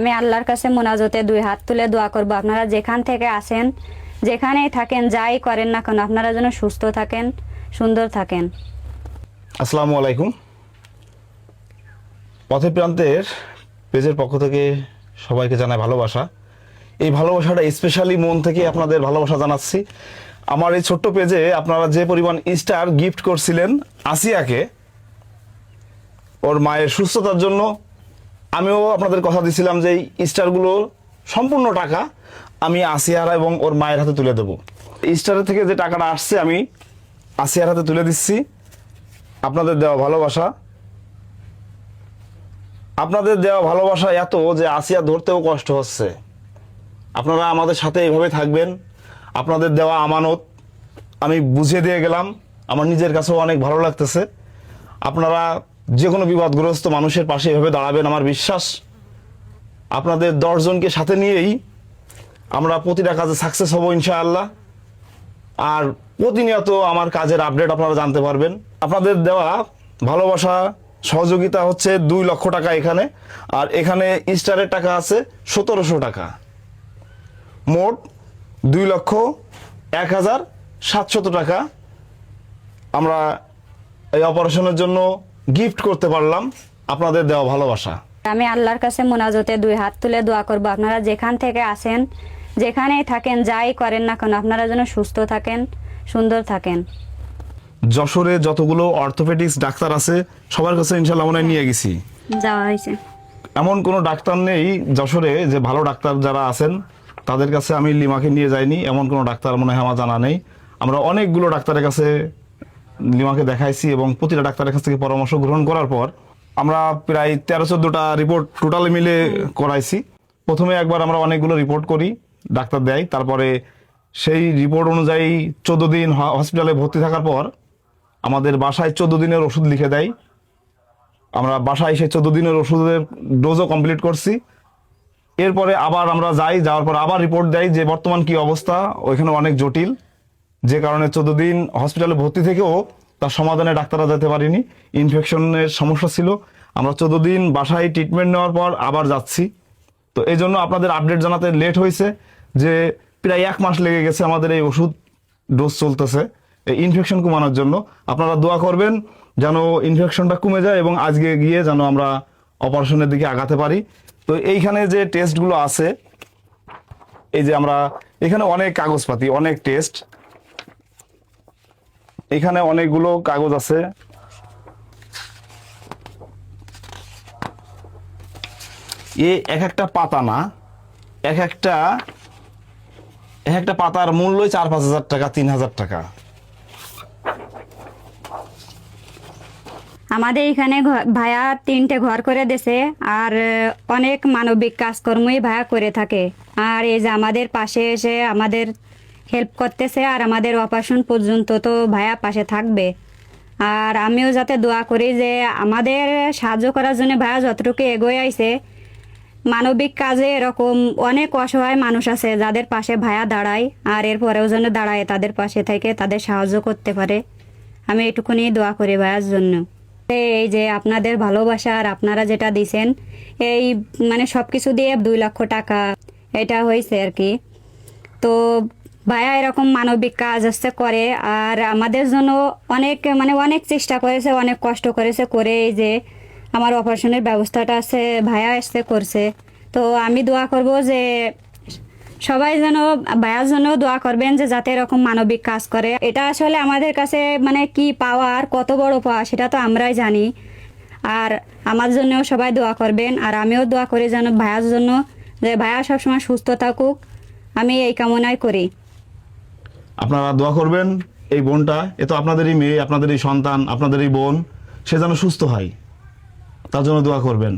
আমি আল্লাহর কাছে মোনাজতে দুই হাত তুলে দোয়া করব। আপনারা যেখান থেকে আসেন যেখানেই থাকেন, যাই করেন না কেন, আপনারা যেন সুস্থ থাকেন, সুন্দর থাকেন। আসসালামু আলাইকুম। পথে প্রান্তের পেজের পক্ষ থেকে সবাইকে জানাই ভালোবাসা। এই ভালোবাসাটা স্পেশালি মন থেকে আপনাদের ভালোবাসা জানাচ্ছি। আমার এই ছোট্ট পেজে আপনারা যে পরিমাণ স্টার গিফট করছিলেন, আসিয়াকে, ওর মায়ের সুস্থতার জন্য আমিও আপনাদের কথা দিছিলাম যে স্টারগুলো সম্পূর্ণ টাকা আমি আসিয়ার এবং ওর মায়ের হাতে তুলে দেবো। স্টারের থেকে যে টাকাটা আসছে, আমি আসিয়ার হাতে তুলে দিচ্ছি। আপনাদের দেওয়া ভালোবাসা। আপনাদের দেওয়া ভালোবাসা এত যে আসিয়া ধরতেও কষ্ট হচ্ছে। আপনারা আমাদের সাথে এইভাবে থাকবেন। আপনাদের দেওয়া আমানত আমি বুঝিয়ে দিয়ে গেলাম। আমার নিজের কাছেও অনেক ভালো লাগতেছে। আপনারা যে কোনো বিপদগ্রস্ত মানুষের পাশে এভাবে দাঁড়াবেন আমার বিশ্বাস। আপনাদের দশজনকে সাথে নিয়েই আমরা প্রতিটা কাজে সাকসেস হব ইনশাআল্লাহ। আর প্রতিনিয়ত আমার কাজের আপডেট আপনারা জানতে পারবেন। আপনাদের দেওয়া ভালোবাসা, সহযোগিতা হচ্ছে দুই লক্ষ টাকা এখানে। আর এখানে স্টারের টাকা আছে সতেরোশো টাকা। মোট দুই লক্ষ এক হাজার সাতশত টাকা। আমরা এই অপারেশনের জন্য গিফট করতে পারলাম আপনাদের দেওয়া ভালোবাসা। আমি আল্লাহর কাছে মোনাজতে দুই হাত তুলে দোয়া করব আপনারা যেখান থেকে আসেন যেখানেই থাকেন যাই করেন না কেন আপনারা যেন সুস্থ থাকেন সুন্দর থাকেন। যশোরে যতগুলো অর্থোপেডিক্স ডাক্তার আছে সবার কাছে ইনশাল্লাহ মনে হয় নিয়ে গেছি। যাওয়া হয়েছে। এমন কোনো ডাক্তার নেই যশোরে যে ভালো ডাক্তার যারা আছেন তাদের কাছে আমি লিমাকে নিয়ে যাইনি এমন কোনো ডাক্তার মনে হয় আমার জানা নেই। আমরা অনেকগুলো ডাক্তারের কাছে লিমাকে দেখাইছি এবং প্রতিটা ডাক্তারের কাছ থেকে পরামর্শ গ্রহণ করার পর আমরা প্রায় তেরো চোদ্দোটা রিপোর্ট টোটালি মিলে করাইছি। প্রথমে একবার আমরা অনেকগুলো রিপোর্ট করি, ডাক্তার দেয়, তারপরে সেই রিপোর্ট অনুযায়ী চোদ্দ দিন হসপিটালে ভর্তি থাকার পর আমাদের বাসায় চোদ্দ দিনের ওষুধ লিখে দেয়। আমরা বাসায় সেই চোদ্দ দিনের ওষুধের ডোজও কমপ্লিট করছি। এরপরে আবার আমরা যাই, যাওয়ার পর আবার রিপোর্ট দেয় যে বর্তমান কি অবস্থা, ওইখানে অনেক জটিল। যে কারণে চোদ্দ দিন হসপিটালে ভর্তি থেকেও তার সমাধানে ডাক্তাররা যেতে পারিনি। ইনফেকশনের সমস্যা ছিল। আমরা চোদ্দ দিন বাসায় ট্রিটমেন্ট নেওয়ার পর আবার যাচ্ছি। তো এই জন্য আপনাদের আপডেট জানাতে লেট হয়েছে যে প্রায় এক মাস লেগে গেছে আমাদের এই ওষুধ ডোজ চলতেছে এই ইনফেকশন কমানোর জন্য। আপনারা দোয়া করবেন যেন ইনফেকশনটা কমে যায় এবং আজকে গিয়ে যেন আমরা অপারেশনের দিকে আগাতে পারি। তো এইখানে যে টেস্টগুলো আছে, এই যে আমরা এখানে অনেক কাগজপাতি, অনেক টেস্ট এখানে অনেকগুলো কাগজ আছে। এ এক একটা পাতা না, এক একটা এক একটা পাতার মূল্যই চার পাঁচ হাজার টাকা, তিন হাজার টাকা। আমাদের এখানে ভাইয়া তিনটে ঘর করে দেছে, আর অনেক মানবিক কাজকর্মই ভাইয়া করে থাকে। আর এই যে আমাদের পাশে এসে আমাদের হেল্প করতেছে আর আমাদের অপারেশন পর্যন্ত তো ভাইয়া পাশে থাকবে। আর আমিও যাতে দোয়া করি যে আমাদের সাহায্য করার জন্য ভাইয়া যতটুকু এগোয় আইছে, মানবিক কাজে এরকম অনেক অসহায় মানুষ আছে যাদের পাশে ভাইয়া দাঁড়ায় আর এরপরেও যেন দাঁড়ায় তাদের পাশে থেকে তাদের সাহায্য করতে পারে। আমি এটুকুনি দোয়া করি ভাইয়ার জন্য। এই যে আপনাদের ভালোবাসা আর আপনারা যেটা দিছেন, এই মানে সব কিছু দিয়ে দুই লক্ষ টাকা, এটা হয়েছে আর কি। তো ভাইয়া এরকম মানবিক কাজ আসছে করে, আর আমাদের জন্য অনেক মানে অনেক চেষ্টা করেছে, অনেক কষ্ট করেছে করে এই যে আমার অপারেশনের ব্যবস্থাটা আছে, ভাইয়া আসতে করছে। তো আমি দোয়া করব যে সবাই যেন ভাইয়ার জন্য দোয়া করবেন যে যাতে এরকম মানবিক কাজ করে। এটা আসলে আমাদের কাছে মানে কি পাওয়া আর কত বড় পাওয়া সেটা তো আমরাই জানি। আর আমার জন্যও সবাই দোয়া করবেন, আর আমিও দোয়া করি যেন ভাইয়ার জন্য, যে ভাইয়া সবসময় সুস্থ থাকুক। আমি এই কামনাই করি। আপনারা দোয়া করবেন, এই বোনটা, এ তো আপনাদেরই মেয়ে, আপনাদেরই সন্তান, আপনাদেরই বোন, সে যেন সুস্থ হয়। তার জন্য দোয়া করবেন।